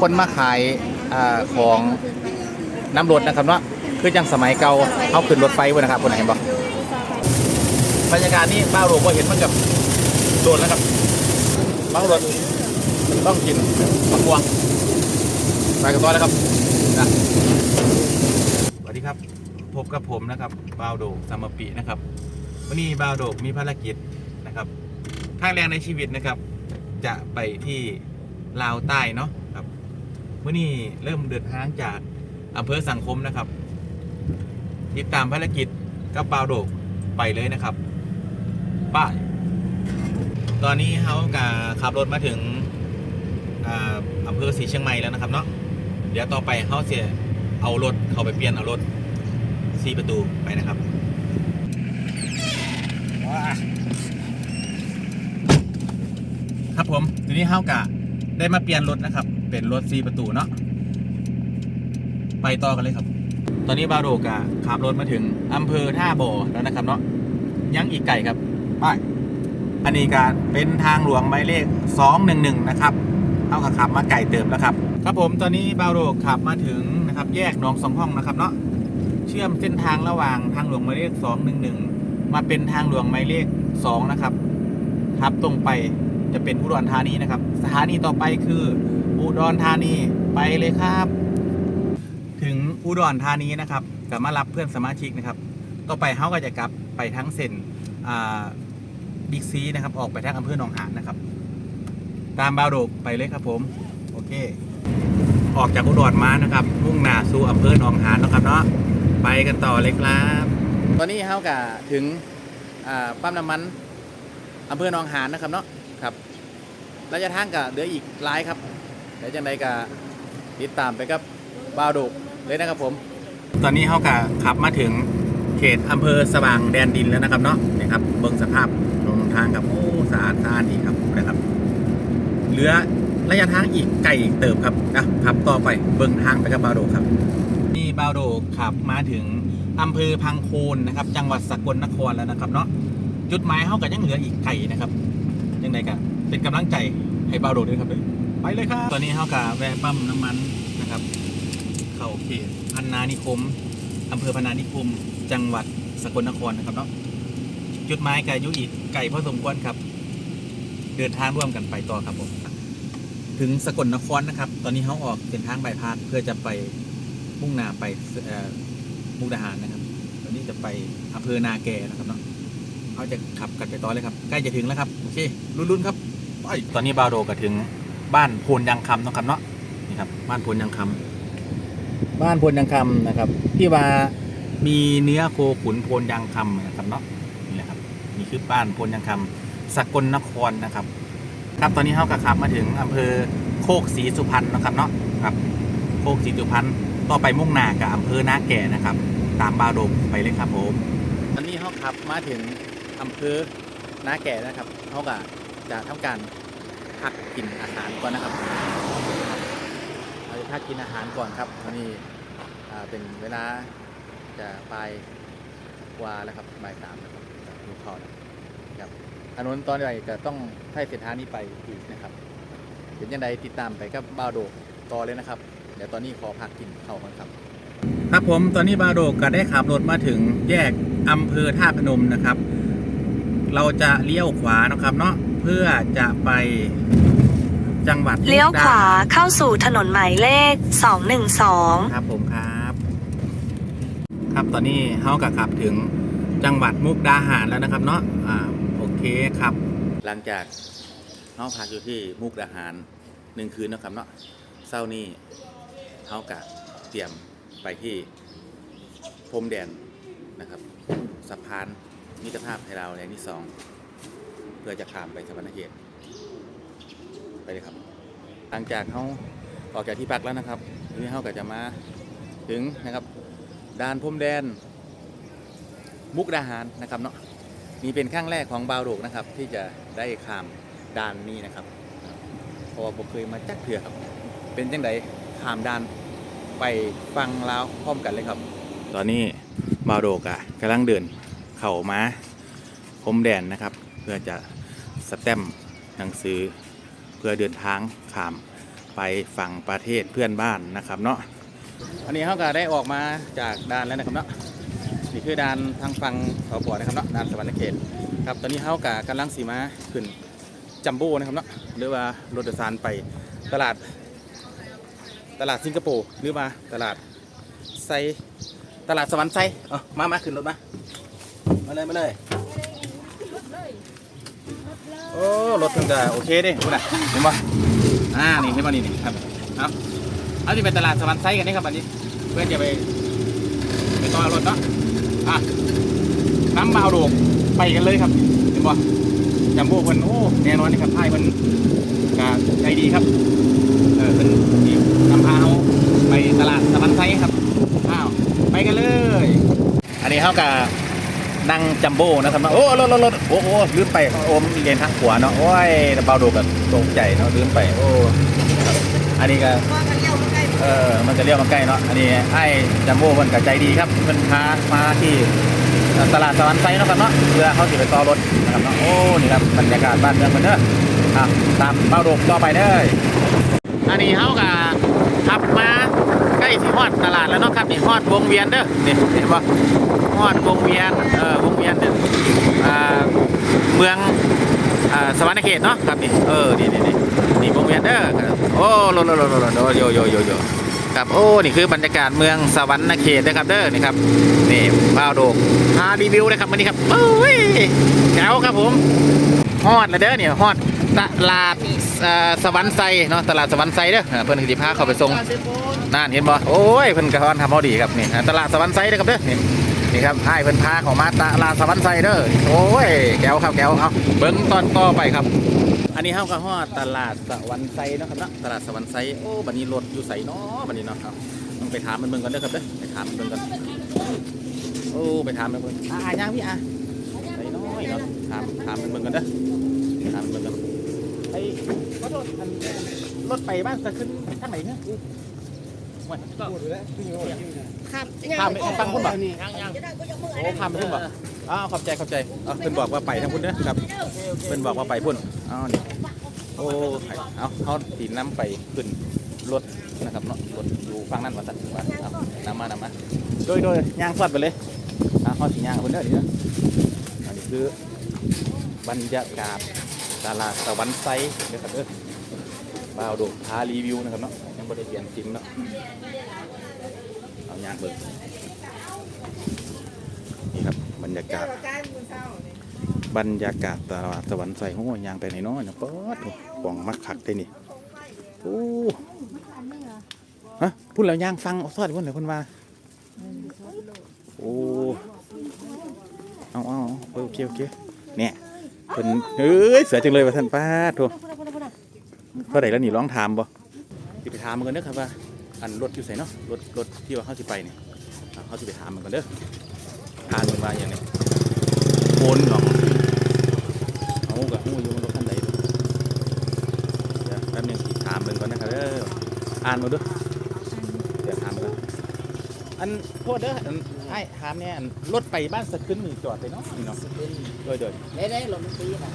คนมาขายอาของน้ำรถนะครับเนาะคือจังสมัยเก่าเอาขึ้นรถไฟไว้นะครับคนไหนเห็นบ่บรรยากาศนี่บ้าโรก็เห็นมันกับโดนแล้วครับบ้ารถต้องกินมะพวงไปกันต่อแล้วครับนะสวัสดีครับ พบกับผมนะครับบ้าโดกสามปีนะครับวันนี้บ้าโดมีภารกิจนะครับครั้งแรกในชีวิตนะครับ จะไปที่ลาวใต้เนาะ ครับวันนี้เริ่มเดินทางจากอำเภอสังคมนะครับ ติดตามภารกิจกับบ้าวโดกไปเลยนะครับป้ายตอนนี้เขากาขับรถมาถึงอำเภอศรีเชียงใหม่แล้วนะครับเนาะเดี๋ยวต่อไปเขาเสียเอารถเขาไปเปลี่ยนเอารถสี่ประตูไปนะครับครับผมทีนี้เขากะได้มาเปลี่ยนรถนะครับ เป็นรถสี่ประตูเนาะไปต่อกันเลยครับ ตอนนี้บาโดกะขับรถมาถึงอำเภอท่าบ่อแล้วนะครับเนาะยังอีกไก่ครับไปอันนี้ก็เป็นทางหลวงหมายเลข 211 นะครับเอากับขับมาไก่เติมแล้วครับ ครับผมตอนนี้บาโดขับมาถึงนะครับ แยกหนองสองห้องนะครับเนาะเชื่อมเส้นทางระหว่างทางหลวงหมายเลข 211 มาเป็นทางหลวงหมายเลข 2 นะครับขับตรงไปจะเป็นอุดรธานีนะครับ สถานีต่อไปคือ อุดรธานีไปเลยครับ ถึงอุดรธานีนะครับกลับมารับเพื่อนสมาชิกนะครับ ต่อไปเขาก็จะกลับไปทั้งเส้นบิ๊กซีนะครับ ออกไปทางอำเภอหนองหานนะครับ ตามบาวโดกไปเลยครับผม โอเค ออกจากอุดรมานะครับ มุ่งหน้าสู่อำเภอหนองหานนะครับเนาะไปกันต่อเลยครับ ตอนนี้เขากะถึงปั๊มน้ำมันอำเภอหนองหานนะครับเนาะครับระยะทางกะเหลืออีกหลายครับ เดี๋ยวจังใดกะติดตามไปกับบาวโดกเลยนะครับผม ตอนนี้เขากะขับมาถึงเขตอำเภอสว่างแดนดินแล้วนะครับเนาะนี่ครับเบิ้งสภาพลงทางครับโอ้สะอาดสะอาดดีครับนะครับเหลือระยะทางอีกไกลอีกเติบครับอะขับต่อไปเบิ้งทางไปกับบาวโดกครับ นี่บาวโดกขับมาถึงอำเภอพังโคนนะครับ จังหวัดสกลนครแล้วนะครับเนาะจุดหมายเขาก็ยังเหลืออีกไกลนะครับยังไงกันเป็นกำลังใจให้บาวโดกด้วยครับเลย ไปเลยครับ ตอนนี้เขากะแวะปั๊มน้ำมันนะครับ เข้าเขตพันนานิคมอำเภอพันนานิคม จังหวัดสกลนครนะครับเนาะจุดหมายไกลยุอีกไก่พอสมควรครับ เดินทางร่วมกันไปต่อครับผมถึงสกลนครนะครับ ตอนนี้เขาออกเส้นทางบายพาสเพื่อจะไปมุ่งหน้าไปเอ่อมุกดาหารนะครับ ตอนนี้จะไปอำเภอนาแกนะครับเนาะเขาจะขับกันไปต่อเลยครับ ใกล้จะถึงแล้วครับ โอเคลุ้นๆครับไปตอนนี้บาวโดก็ถึง บ้านโพนยางคำนะครับเนาะนี่ครับบ้านโพนยางคำบ้านโพนยางคำนะครับ ที่ว่ามีเนื้อโคขุนโพนยางคำนะครับเนาะนี่แหละครับนี่คือบ้านโพนยางคำสกลนครนะครับ ครับตอนนี้เขากระขับมาถึงอำเภอโคกศรีสุพรรณนะครับเนาะครับ โคกศรีสุพรรณต่อไปมุ่งหน้ากับอำเภอนาแก่นะครับ ตามบาดมไปเลยครับผมตอนนี้เขาขับมาถึงอำเภอนาแก่นะครับเขาก็จะทำการ พักกินอาหารก่อนนะครับเราจะพักกินอาหารก่อนครับนี่เป็นเวลาจะปลายกว่าแล้วครับบ่ายสามแล้วครับลูกเขานะครับถนนตอนใหญ่ก็ต้องใช้เส้นทางนี้ไปอีกนะครับเป็นยังไงติดตามไปกับบาโดกต่อเลยนะครับ เดี๋ยวตอนนี้ขอพักกินข้าวก่อนครับครับผมตอนนี้บาโดกก็ได้ขับรถมาถึงแยกอำเภอท่าพนมนะครับ เราจะเลี้ยวขวานะครับเนาะ พื่อจะไปจังหวัดมุกดาหารเลี้ยวขวาเข้าสู่ถนนหมายเลข 212 ครับผมครับ ครับตอนนี้เฮากับขับถึงจังหวัดมุกดาหารแล้วนะครับเนาะอ่าโอเคครับ หลังจากเฮาพักอยู่ที่มุกดาหารหนึ่งคืนนะครับเนาะเศร้านี้เฮากะเตรียมไปที่พรมแดนนะครับสะพานมิตรภาพไทยลาวแดนที่สองเพื่อจะข้ามไปสวรรณเขตไปเลยครับ หลังจากเขาออกจากที่พักแล้วนะครับทีนี้เขาก็จะมาถึงนะครับด่านพรมแดน มุกดาหารนะครับเนาะนี่เป็นครั้งแรกของบาวโดกนะครับ ที่จะได้ข้ามด่านนี้นะครับเพราะว่าผมเคยมาจักเถื่อครับ เป็นจังไดข้ามด่านไปฟังลาวพร้อมกันเลยครับ ตอนนี้บาวโดกอะกำลังเดินเข่ามาพรมแดนนะครับ เพื่อจะ สแตมป์หนังสือเพื่อเดินทางข้ามไปฝั่งประเทศเพื่อนบ้านนะครับเนาะอันนี้เขาก็ได้ออกมาจากด่านแล้วนะครับเนาะนี่คือด่านทางฝั่งสปนะครับเนาะด่านสวรรณเขตครับตอนนี้เขาก็กำลังสีมาขึ้นจัมโบ้นะครับเนาะหรือว่ารถโดยสารไปตลาด ตลาดสิงคโปร์หรือมาตลาดไซตลาดสวรรค์ไซเออมามาขึ้นรถมามาเลยมาเลย โอ้ รถเพิ่งจะโอเคเด้คุณน่ะเห็นป่ะอ่านี่เห็นป่ะนี่นี่ครับเอาเอาที่เป็นตลาดสวรรค์ไซกันนี่ครับอันนี้ เพื่อนจะไปไปต่อรถเนาะอะน้ำบาโดกไปกันเลยครับเห็นป่ะจัมโบ้คนโอ้แน่นอนนี่ครับไอ้มันกใจดีครับเออเป็นที่นำพาเขาไปตลาดสวรรค์ไซครับอ้าวไปกันเลย อันนี้เขากับ นั่งจัมโบ้นะครับเนาโอ้รถรถรถโอ้โอ้ลืมไปโอ้มนเลนทางขวาเนาะโอ้ยเบาดูกับตกใจเนาะลืมไปโอ้อันนี้ก็เออมันจะเรียกมาใกล้เนาะอันนี้ไอ้จัมโบ้มันก็ใจดีครับมันพามาที่ตลาดสวรรค์ไซเนาะครับเนาะเพื่อเขาสิไปต่อรถนะครับเนาะโอ้นี่ครับบรรยากาศบ้านเมืองมันเด้อะตามเบาดูต่อไปเด้ออันนี้เขากับขับมา ล้ที่ฮอดตลาดแล้วเนาะครับนี่ฮอดวงเวียนเด้อนี่เห็นปะฮอดวงเวียนเออวงเวียนเนี่ยอ่าเมืองอ่าสวรรณเขตเนาะครับนี่เออนี่นี่นี่นี่วงเวียนเด้อโอ้โลโลโลโลโลโลโยโยโยโยครับโอ้นี่คือบรรยากาศเมืองสวรรณเขตนะครับเด้อนี่ครับนี่บ้าวโดกพารีวิวนะครับวันนี้ครับโอ้ยแจ๋วครับผมฮอดแล้วเด้อเนี่ยฮอด ตลาดสวรรค์ไซเนาะตลาดสวรรค์ไซเด้อเพิ่นสิพาเข้าไปส่งนั่นเห็นบ่โอ้ยเพิ่นกระทอนทำเอาดีครับนี่ตลาดสวรรค์ไซเด้อครับเด้อนี่ครับให้เพิ่นพาเขามาตลาดสวรรค์ไซเด้อโอ้ยแก้วครับแก้วเอาเบิ่งตอนต่อไปครับ อันนี้เฮาก็ฮอดตลาดสวรรค์ไซเนาะครับเนาะตลาดสวรรค์ไซโอ้บัดนี้รถอยู่ไสเนาะบัดนี้เนาะเอาต้องไปถามมันเบิ่งกันเด้อครับเด้อไปถามมันเบิ่งกันโอ้ไปถามมันเบิ่งอ่าย่างพี่อะไสน้อยเนาะถามถามมันเบิ่งกันเด้อถามมันเบิ่งกัน อ้ขอโทษอันรถไปบ้านจะขึ้นทางไหนเนี่ยโอ้ยครับข้ามไปฟังคุณบอกโอ้ข้ามไปพุ่นบอกอ้าวขอบใจขอบใจเอาเพิ่นบอกว่าไปทางพุ่นเด้อครับเพิ่นบอกว่าไปพุ่นอ้าวนี่โอ้ไข่เอาเขาตีน้ำไปขึ้นรถนะครับเนาะรถอยู่ฝั่งนั้นว่าสัตว์ว่าเอานำมานำมาโดยโดยย่างสอดไปเลยอ่าเขาสีย่างกับเพิ่นเด้อเดี๋ยวอันนี้คือบรรยากาศ ตลาดตะวันไซเด้อครับเด้อบ่าวดกพารีวิวนะครับเนาะยังบ่ได้เปลี่ยนซิมเนาะเอายางเบิกนี่ครับบรรยากาศ บรรยากาศตลาดสวรรค์ใส่หัวยางไปไหนเน้อยนะปิดโอ้กล่องมักขักได้นี่โอ้ฮะพูดแล้วยางฟังเอาซอดพุ่นเลยพุ่นว่าโอ้เอาเอาโอเคโอเคเนี่ย พิ่นเฮ้ยเสือจังเลยว่าท่านป้าดโถเท่าไหร่แล้วนี่ร้องถามบ่สิไปถามมันกันเด้อครับว่า อันรถอยู่ใส่เนาะรถรถที่ว่าเขาสิไปเนี่ยอ่าเขาสิไปถามมันกันเด้อถามมันว่าอย่างนี้โอนหรอเอากับหูอยู่มันรถคันใดเดี๋ยวแป๊บนึงสิถามมันก่อนนะครับเด้ออ่านมาดูเดี๋ยวถามกันอันโทษเด้อ อันไอ้ถามเนี่ยอันรถไปบ้านสะขึ้นนี่จอดไปเนาะนี่เนาะโดยโดยเด้เด้ลงตีนะ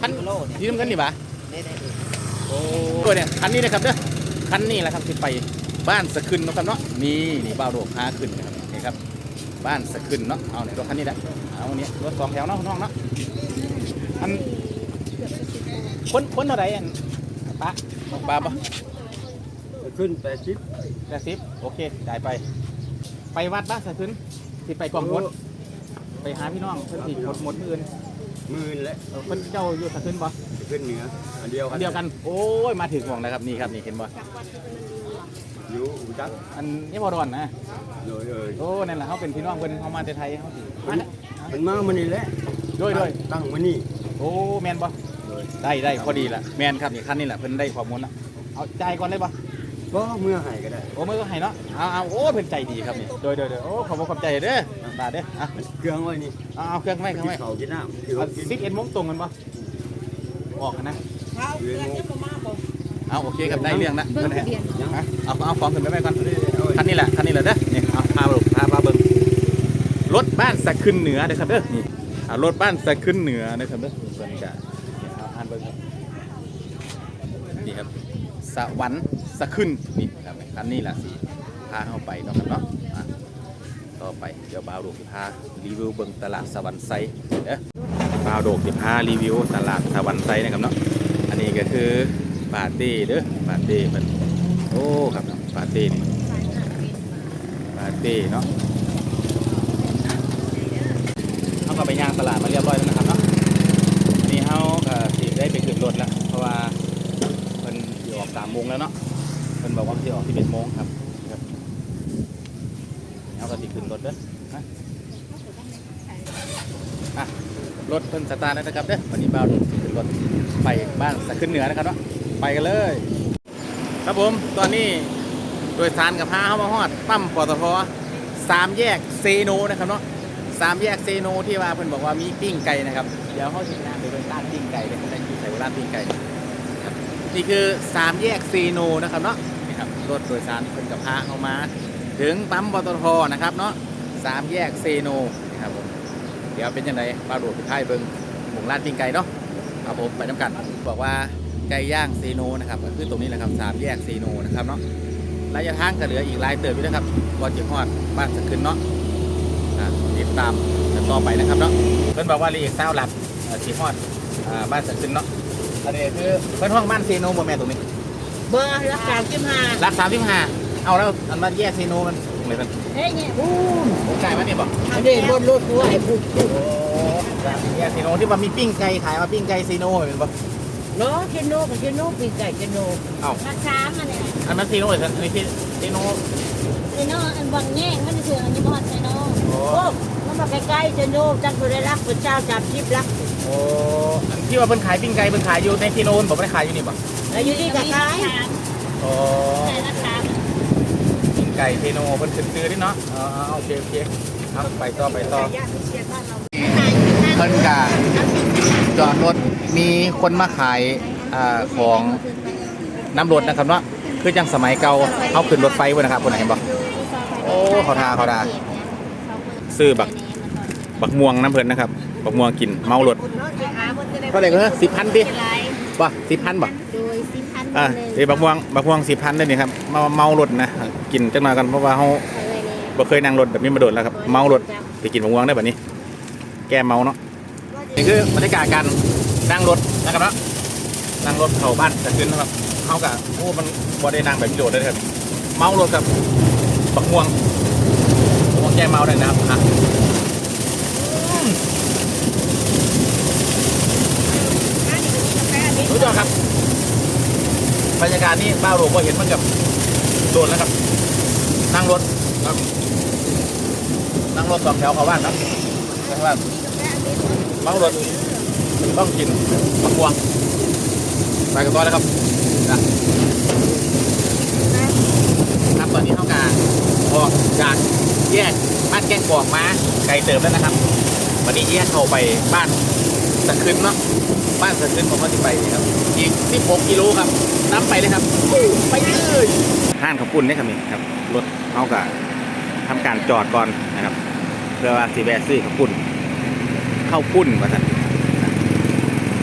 คันโลเนี่ยยืมกันนี่ปะเด้เด้โอ้โดยเนี่ยคันนี้นะครับเด้อคันนี้แหละครับที่ไปบ้านสะขึ้นเนาะครับเนาะนี่นี่บ้าวโดกพาขึ้นนะครับนี่ครับ บ้านสะขึ้นเนาะเอาเนี่ยรถคันนี้แหละเอาเนี่ยรถสองแถวเนาะน้องเนาะอันคนคนเท่าไหร่อันป้าป้าปะขึ้นแปดชิปแปดสิบโอเคจ่ายไป ไปวัดบ้านสะขึ้นที่ไปกองมดไปหาพี่น้องเพิ่นที่หมดหมดมื่นหมื่นและเออเพิ่นเจ้าอยู่สะขึ้นบ่ขึ้นเหนืออันเดียวอันเดียวกันโอ้ยมาถึงหม่องแล้วครับนี่ครับนี่เห็นบ่อยู่อุจักอันนี้บ่ดอนนะเลยเลยโอ้นั่นแหละเขาเป็นพี่น้องเพิ่นเขามาแต่ไทยเขาสิมาแล้วมันมามันนี่แหละด้วยด้วยตั้งมันนี่โอ้แมนบ่เลยได้ได้พอดีละแมนครับนี่คันนี่แหละเพิ่นได้ข้อมูลละเอาจ่ายก่อนเลย บ่ก็เมื่อให้ก็ได้ โอ้มือก็ให้เนาะเอาเอาโอ้เพิ่นใจดีครับนี่โดยโดยโดยโอ้ขอบคุณขอบใจเด้อบาทเด้ออะเครื่องไว้นี่เอาเอาเครื่องไว้เครื่องไว้เขากินน้ำที่เอาเขากินสิบเอ็ดโมงตรงกันบ่ออกกันนะเวียนโมเอาโอเคครับได้เรื่องละเพิ่นให้ฮะเอาเอาของขึ้นไปไว้ก่อนคันนี้แหละคันนี้แหละเด้อนี่เอาพาไปพาพาเบิ่งรถบ้านสะขึ้นเหนือเด้อครับเด้อนี่อ่ารถบ้านสะขึ้นเหนือนะครับเด้อส่วนนี้ก็นี่เอาอ่านเบิ่งครับนี่ครับสสวรรค์ สะขึ้นนี่ครับคันนี้แหละสิพาเข้าไปเนาะครับเนาะต่อไปเดี๋ยวบาวโดกสิพารีวิวเบิ่งตลาดสวรรค์ไซเด้อบาวโดกสิพารีวิวตลาดสวรรค์ไซนะครับเนาะอันนี้ก็คือปาร์ตี้เด้อปาร์ตี้มันโอ้ครับเนาะปาร์ตี้นี่ปาร์ตี้เนาะเขาก็ไปย่างตลาดมาเรียบร้อยแล้วนะครับเนาะนี่เขาก็สิได้ไปขึ้นรถแล้วเพราะว่าเพิ่นสิออกสามโมงแล้วเนาะ พิ่นบอกว่าสิออกสิบเอ็ดโมงครับครับเอาก็สิขึ้นรถเด้อฮะอะรถเพิ่นสตาร์ทแล้วนะครับเด้อวันนี้บ่าวสิขึ้นรถไปบ้านสะขึ้นเหนือนะครับเนาะไปกันเลย ครับผมตอนนี้โดยสารกับพาเข้ามาฮอดปั๊มปตทสามแยกเซโนนะครับเนาะสามแยกเซโนที่ว่าเพิ่นบอกว่ามีปิ้งไก่นะครับเดี๋ยวเขาถึงน้ำไปเป็นร้านปิ้งไก่เลยเขาจะอยู่ใส่ร้านปิ้งไก่ครับนี่คือสามแยกเซโนนะครับเนาะนี่ค รถโดยสารเพิ่นกับพาเข้ามา ถึงปั๊มปตทนะครับเนาะสามแยกเซโนนะครับผมเดี๋ยวเป็นยังไงปลาโดดไปท้ายเบิงหมูร้านปิ้งไก่เนาะครับผมไปน้ำกันบอกว่าไก่ย่างเซโนนะครับก็คือตรงนี้แหละครับสามแยกเซโนนะครับเนาะระยะทางก็เหลืออีกลายเติบอยู่นะครับก่อนจะฮอดบ้านสะขึ้นเนาะอะติดตามกันต่อไปนะครับเนาะเพิ่อนบอกว่าเหลืออีกเก้าหลักเอ่อที่ฮอดบ้านสะขึ้นเนาะอันนี้คือเพิ่อนห้องบ้านเซโนบ่แม่ตรงนี้ บอร์รักษาจิ้มหาหลักสามสิบห้าเอาแล้วอันบ้านแยกเซโนมันตรงไหนมันเฮ้ยเนี่ยผมจ่ายมันนี่บอกอันนี้รถรถตัวไอ้พูดโอ้ร้านแยกเซโนที่ว่ามีปิ้งไก่ขายมาปิ้งไก่เซโนเป็นปะเนาะเจโน่กับเจโน่ปีไก่เจโน่เอ้าราคามันเนี่ยอันนั้นเซโนหรืออันนี้ที่เซโนไอ้น้องอันวังแง่งมันจะเสืออันนี้บอดไอ้น้องโอ้โอ้ มันมาใกล้ๆเจโน่จังคนได้รักพระเจ้าจับชิบรักโอ้อันที่ว่าเพิ่นขายปิ้งไก่เพิ่นขายอยู่ในเซโนผมไม่ได้ขายอยู่นี่ปะแล้วอยู่ที่กับใครโอ้แต่ราคาปิ้งไก่เซโนเพิ่นขึ้นซื้อนี่เนาะอ๋อโอเคโอเคเอาไปต่อไปต่อญาติเชียร์บ้านเราเพิ่นกะจอดรถมีคนมาขายอ่าของน้ำรถนะครับเนาะคือจังสมัยเก่าเขาขึ้นรถไฟเว้ยนะครับคนไหนเห็นบ่โอ้เขาทาเขาทาซื้อบัก บักม่วงน้ำเพิ่นนะครับ บักม่วงกินเมารถคุณเนาะจะหาบนจะได้เท่าไหร่ก็สิบพันดิ บ่สิบพันบ่โดยสิพันอ่าเดี๋ยวบักม่วงบักม่วงสิบพันได้นี่ครับมาเมารถนะกินจังหน่อยกันเพราะว่าเขาบ่เคยนั่งรถแบบนี้มาโดนแล้วครับเมารถไปกินบักม่วงได้แบบนี้ แก้เมาเนาะนี่คือบรรยากาศการนั่งรถนะครับเนาะนั่งรถเข้าบ้านจะขึ้นนะครับเขากะโอ้มันบ่ได้นั่งแบบนี้โดดเลยครับเมารถกับบักม่วงบักม่วงแก้เมาได้นะครับอะอืม รู้จักครับบรรยากาศนี่บ้าวโลกก็เห็นมันกับโดนแล้วครับ นั่งรถครับนั่งรถสองแถวเข้าบ้านครับเข้าบ้านเมารถต้องกินมะม่วงไปกันต่อเลยครับนะครับตอนนี้เท่ากับออกจากแยกบ้านแก้งกอกมาไกลเติมแล้วนะครับ วันนี้แยกเข้าไปบ้านสะขึ้นเนาะ บ้านสะขึ้นผมก็จะไปนี่ครับ อีก 16 กิโลครับน้ำไปเลยครับไปเลยห้านขาวปุ้นนี่ครับนี่ครับรถเท่ากับทำการจอดก่อนนะครับเพื่อว่าสีแวะซื้อขาวปุ้นเข้าปุ้นมาสั่น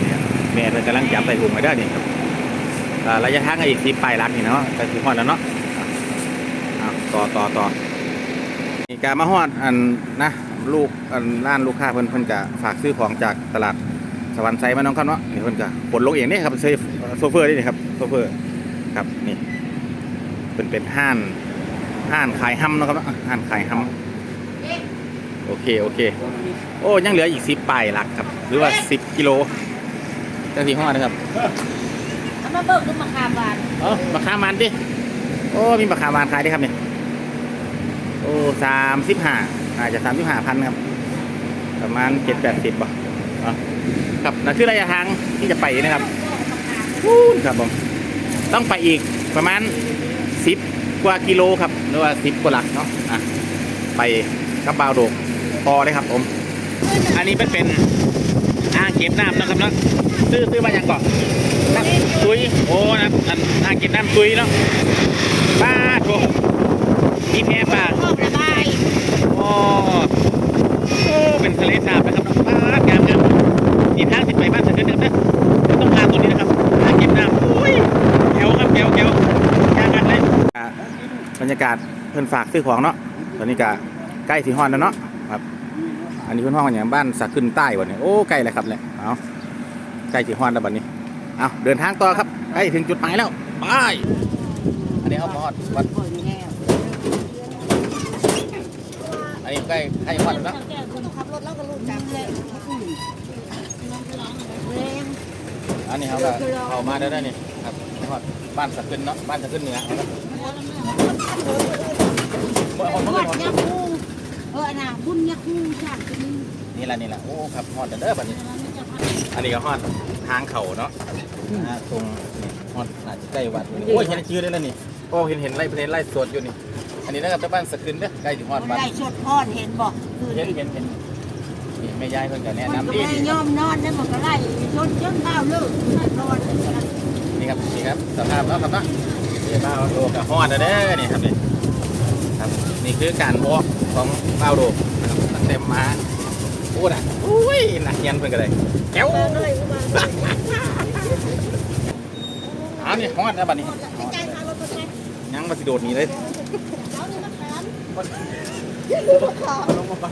เนี่ยแม่เพิ่นกำลังจับใส่ถุงไว้ได้นี่ครับระยะทางอีกสีปลายลักนี่เนาะแต่สีพอดแล้วเนาะต่อต่อต่อการมาฮอดอันนะลูกอันร้านลูกค้าเพิ่นเพิ่นก็ฝากซื้อของจากตลาด สวรรค์ไซมาน้องครับเนาะนี่เพิ่นก็ขนลงเองนี่ครับเซฟโซเฟอร์นี่ครับโซเฟอร์ครับนี่เป็นเป็นห้านห้านขายฮัมเนาะครับเนาะห้านขายฮัมโอเคโอเค โอ้ยังเหลืออีกสิบปลายหลักครับ หรือว่าสิบกิโลจังสีห้อนะครับเอามาเบิกดูมาคาบานเออราคามันดิโอ้มีราคามันขายได้ครับเนี่ยโอ้สามสิบห้าอาจจะสามสิบห้าพันครับ ประมาณเจ็ดแปดสิบป่ะอ๋อ ครับนั่นคือระยะทางที่จะไปนะครับนู่นครับผมต้องไปอีกประมาณสิบกว่ากิโลครับหรือว่าสิบกว่าหลักเนาะอะไปกับบาวโดกต่อเลยครับผม อันนี้เป็นเป็นอ่างเก็บน้ำนะครับเนาะซื้อซื้อมาอย่างก่อนน้ำซุยโอ้นะอันอ่างเก็บน้ำซุยเนาะป้าโถมีแพป่าออกระบายโอ้โอ้เป็นทะเลสาบนะครับน้องป้าดงามงามอีกทางสิ ไปบ้านสันเดินนะต้องพาตัวนี้นะครับทาเก็บน้ำอุ้ยแถวครับแถก้วแก้วย่างกันเลยบรรยากาศเพิ่อนฝากซื้อของเนาะตอนนี้ก็ใกล้สีฮอนแล้วเนาะครับ อันนี้เพิ่อนห้องอย่างบ้านสักขึ้นใต้บ่เนี่ยโอ้ใกล้เลยครับเลยเอาใกล้สีฮอนแล้วบัดนี้เอาเดินทางต่อครับใกล้ถึงจุดหมายแล้วไปอันนี้เอามอดวัดอันนี้ใกล้ใกล้ฮอดแล้วเนาะ แก้คนขับรถแล้วก็รู้จักเลยน้องร้องอะไร แรง อันนี้เขาก็เข้ามาได้แล้นี่ครับฮอดบ้านสักขึ้นเนาะบ้านสักขึ้นเหนือเอาะเมื่อฮอดเมื่อวัดฮอดยักษ์คูเออน่ะบุญยักษ์คูชาตินี้นี่แหละนี่แหละโอ้ครับฮอดเด้อบัดนี้ อันนี้ก็ฮอดทางเขาเนาะตรงฮอดน่าจะใกล้วัดโอ้ยเห็นชื่อได้แล้วนี่โอ้เห็นเห็นไล่เห็นไล่สดอยู่นี่ อันนี้นะครับบ้านสกึนเด้อใกล้ถึงฮอดวัดได้ชดพอดเห็นบอกเห็นเห็นเห็น นี่แม่ยายเพิ่นก็แนะมันนำก็ดีไม่ยอมนอนแล้วมันก็ไล่ชดจนข้าวเลิกนอนนี่ครับนี่ครับสภาพเนาะครับเนาะนี่บ้าวโดกับฮอดแล้วเด้อนี่ครับนี่ครับนี่คือการวอล์กของบ้าวโดนะครับตั้งแต่มาโอ้น่ะอุ้ยหนักเย็นเพิ่นก็เลยแก้วเอานี่ฮอดแล้วบัดนี้ฮอดยังมาสิโดดหนี้เลย ลงมาปะ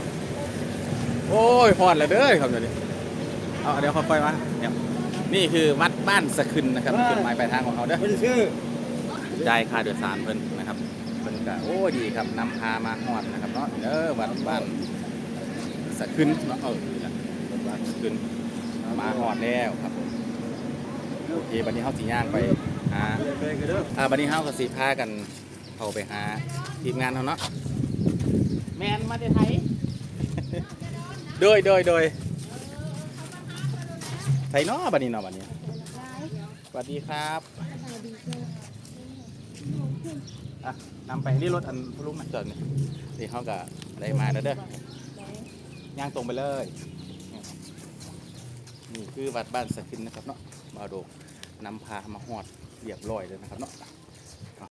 โอ้ยพอดแล้วเด้อครับเดี๋ยวนี้เอาเดี๋ยวค่อยๆมาเดี๋ยวนี่คือวัดบ้านสะขึ้นนะครับจุดหมายปลายทางของเขาเด้อเพิ่นชื่อจ่ายค่าโดยสารเพิ่นนะครับเพิ่นก็โอ้ดีครับนำพามาฮอดนะครับเนาะเด้อวัดบ้านสะขึ้นเนาะเออนี่ล่ะวัดบ้านสะขึ้นมาฮอดแล้วครับผมโอเคบัดนี้เฮาสิย่างไปหาไปกันเด้ออ่าบัดนี้เฮาก็สิพากันเข้าไปหาทีมงานเขาเนาะแมนมาแต่ไทย โดยโดยโดยไทยเนาะบัดนี้เนาะบัดนี้สวัสดีครับอะนำไปที่รถอันลุงมาจอดนี่ที่เขาก็ได้มาแล้วเด้อย่างตรงไปเลยนี่คือวัดบ้านสะคินนะครับเนาะบาโดกนำพามาฮอดเรียบร้อยเลยนะครับเนาะ